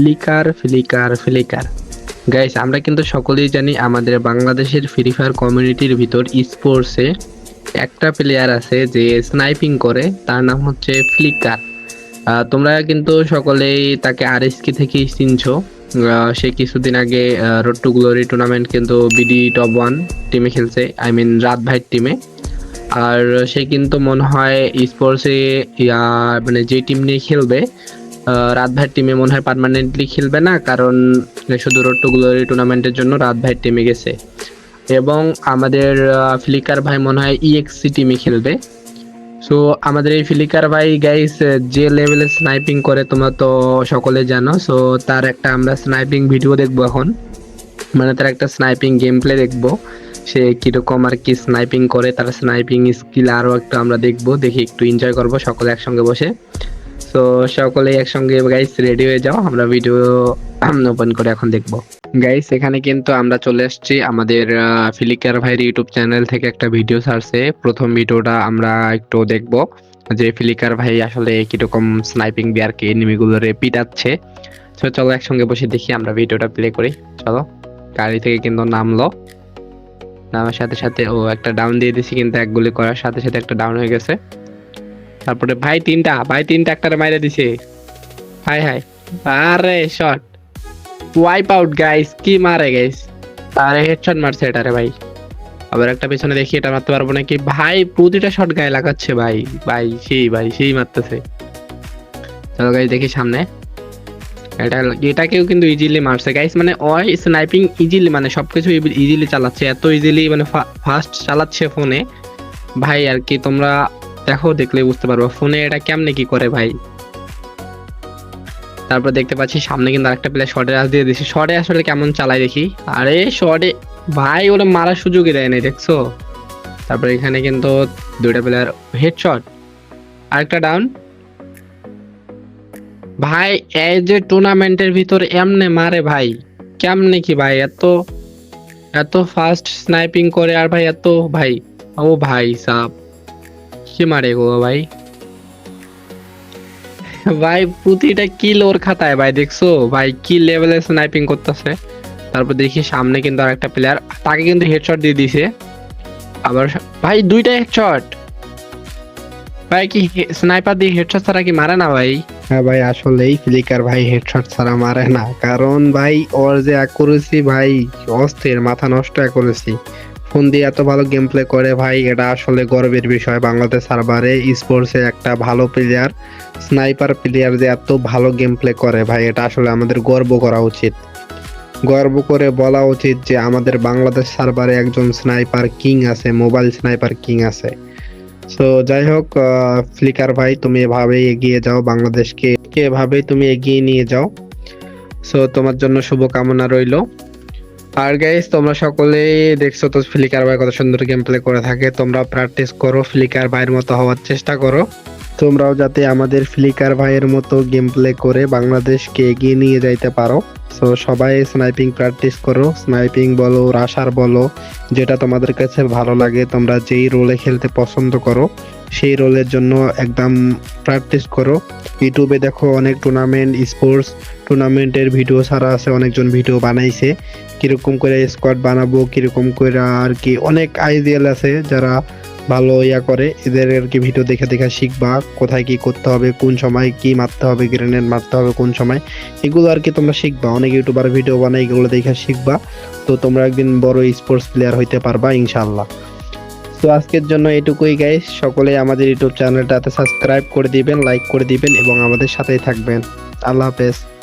Flicker flicker flicker. Guys আমরা কিন্তু সকলেই জানি আমাদের বাংলাদেশের ফ্রি ফায়ার কমিউনিটির ভিতর স্পোর্টসে একটা প্লেয়ার আছে যে স্নাইপিং করে, তার নাম হচ্ছে ফ্লিকার তোমরা কিন্তু সকলেই তাকে আরএসকি থেকেই চিনছো। সে কিছুদিন আগে রোড টু গ্লোরি টুর্নামেন্ট কিন্তু বিডি টপ ওয়ান টিমে খেলছে আই মিন রাত ভাইয়ের টিমে আর সে কিন্তু মনে হয় স্পোর্টসে মানে যে টিম নিয়ে খেলবে রাত ভাইয়ের টিমে মনে হয় পার্মানেন্টলি খেলবে না, কারণ শুধু রোড টু গ্লোরি টুর্নামেন্টের জন্য রাত ভাইয়ের টিমে গেছে। এবং আমাদের ফ্লিকার ভাই মনে হয় ইএক্সসি টিমে খেলবে। সো আমাদের এই ফিলিকার ভাই গাইস যে লেভেলে স্নাইপিং করে তোমরা তো সকলে জানো সো তার একটা আমরা স্নাইপিং ভিডিও দেখব এখন। মানে তার একটা স্নাইপিং গেম প্লে দেখব। সে কীরকম আর কি স্নাইপিং করে, তার স্নাইপিং স্কিল আরও একটু আমরা দেখব, দেখি একটু এনজয় করব সকলে একসঙ্গে বসে। তো সকলে একসঙ্গে গাইস রেডি হয়ে যাও, আমরা ভিডিও ওপেন করে এখন দেখব। গাইস এখানে কিন্তু আমরা চলে এসেছি আমাদের ফিলিকার ভাইয়ের ইউটিউব চ্যানেল থেকে একটা ভিডিও ছাড়ছে। প্রথম ভিডিওটা আমরা একটু দেখব যে ফিলিকার ভাই আসলে কীরকম স্নাইপিং দিয়ে আর কি এনিমিগুলোরে পিটাচ্ছে। তো চলো একসঙ্গে বসে দেখি আমরা ভিডিওটা প্লে করি। চলো, গাড়ি থেকে কিন্তু নামলো। নামার সাথে সাথে ও একটা ডাউন দিয়ে দিছি কিন্তু এক গুলি করার সাথে সাথে একটা ডাউন হয়ে গেছে। তারপরে ভাই তিনটা ভাই তিনটা একটা মাইরে দিছে। হাই হাই। আরে শট ওয়াইপ আউট গাইস কি মারে গাইস আরে হেডশট মারছে এটারে, ভাই। আবার একটা পেছনে দেখি, এটা মারতে পারব নাকি? ভাই, প্রতিটা শট গায়ে লাগাচ্ছে, ভাই। ভাই, সেই ভাই, সেই মারতেছে। চলো গাইস দেখি সামনে। এটা, এটাকেও কিন্তু ইজিলি মারছে গাইস মানে ওই স্নাইপিং ইজিলি মানে সবকিছু ইজিলি চালাচ্ছে। এত ইজিলি মানে ফাস্ট চালাচ্ছে ফোনে ভাই, আর কি, তোমরা দেখো দেখলে বুঝতে পারব। ফোনে এটা কেমনে কি করে ভাই? তারপর দেখতে পাচ্ছি সামনে কিন্তু আরেকটা প্লেয়ার শর্টে রাজ দিয়ে দিচ্ছে শর্টে আসলে কেমন চালায় দেখি? আরে শর্টে ভাই, ওরা মারার সুযোগই দেয় নাই, দেখছ? তারপরে এখানে কিন্তু দুইটা প্লেয়ার হেডশট আরেকটা ডাউন ভাই, এই যে টুর্নামেন্টের ভিতর এমনে মারে ভাই, কেমনে কি ভাই? এত এত ফাস্ট স্নাইপিং করে আর ভাই, এত ভাই, ও ভাই সাপ কি মারে গো ভাই? ভাই, প্রতিটা কিল ওর খাতায় ভাই, দেখছ? ভাই কি লেভেলে স্নাইপিং করতেছে। তারপর দেখি সামনে কিন্তু আরেকটা প্লেয়ার তাকে কিন্তু হেডশট দিয়ে দিছে। আবার ভাই, দুইটা হেডশট ভাই, কি স্নাইপার দিয়ে হেডশট ছাড়া কি মারে না ভাই? হ্যাঁ ভাই, আসলেই ফ্লিকার ভাই হেডশট ছাড়া মারে না। কারণ ভাই, ওর যে অ্যাকুরেসি ভাই, অস্থির, মাথা নষ্ট অ্যাকুরেসি ফোন দিয়ে এত ভালো গেম প্লে করে ভাই, এটা আসলে গর্বের বিষয়। বাংলাদেশ সার্ভারে স্পোর্টসে একটা ভালো প্লেয়ার স্নাইপার প্লেয়ার যে এত ভালো গেম প্লে করে ভাই, এটা আসলে আমাদের গর্ব করা উচিত। গর্ব করে বলা উচিত যে আমাদের বাংলাদেশ সার্ভারে একজন স্নাইপার কিং আছে মোবাইল স্নাইপার কিং আছে। সো যাই হোক ফ্লিকার ভাই, তুমি এভাবেই এগিয়ে যাও, বাংলাদেশকে এভাবেই তুমি এগিয়ে নিয়ে যাও। সো তোমার জন্য শুভকামনা রইল। আর গাইস তোমরা সকলে দেখছ তো ফ্লিকার ভাই কত সুন্দর গেম প্লে করে থাকে। তোমরা প্র্যাকটিস করো ফ্লিকার ভাইয়ের মতো হওয়ার চেষ্টা করো। তোমরাও যাতে আমাদের ফ্লিকার ভাইয়ের মতো গেম প্লে করে বাংলাদেশকে এগিয়ে নিয়ে যাইতে পারো। সো সবাই স্নাইপিং প্র্যাকটিস করো। স্নাইপিং বলো রাশার বলো, যেটা তোমাদের কাছে ভালো লাগে, তোমরা যেই রোলে খেলতে পছন্দ করো, সেই রোলের জন্য একদম প্র্যাকটিস করো। ইউটিউবে দেখো অনেক টুর্নামেন্ট স্পোর্টস টুর্নামেন্টের ভিডিও ছাড়া আছে, অনেকজন ভিডিও বানাইছে। কীরকম করে স্কোয়াড বানাবো, কীরকম করে আর কি, অনেক আইডিয়াল আছে যারা ভালো ইয়া করে, এদের আর কি ভিডিও দেখে দেখে শিখবা, কোথায় কি করতে হবে, কোন সময় কি মারতে হবে গ্রেনেড মারতে হবে, কোন সময়। এগুলো আর কি তোমরা শিখবা, অনেক ইউটিউবার ভিডিও বানাই এগুলো দেখে শিখবা। তো তোমরা একদিন বড় স্পোর্টস প্লেয়ার হইতে পারবা ইনশাল্লাহ তো আজকের জন্য এটুকুই গাইস সকলে আমাদের ইউটিউব চ্যানেলটাতে সাবস্ক্রাইব করে দিবেন লাইক করে দিবেন এবং আমাদের সাথেই থাকবেন। আল্লাহ হাফেজ।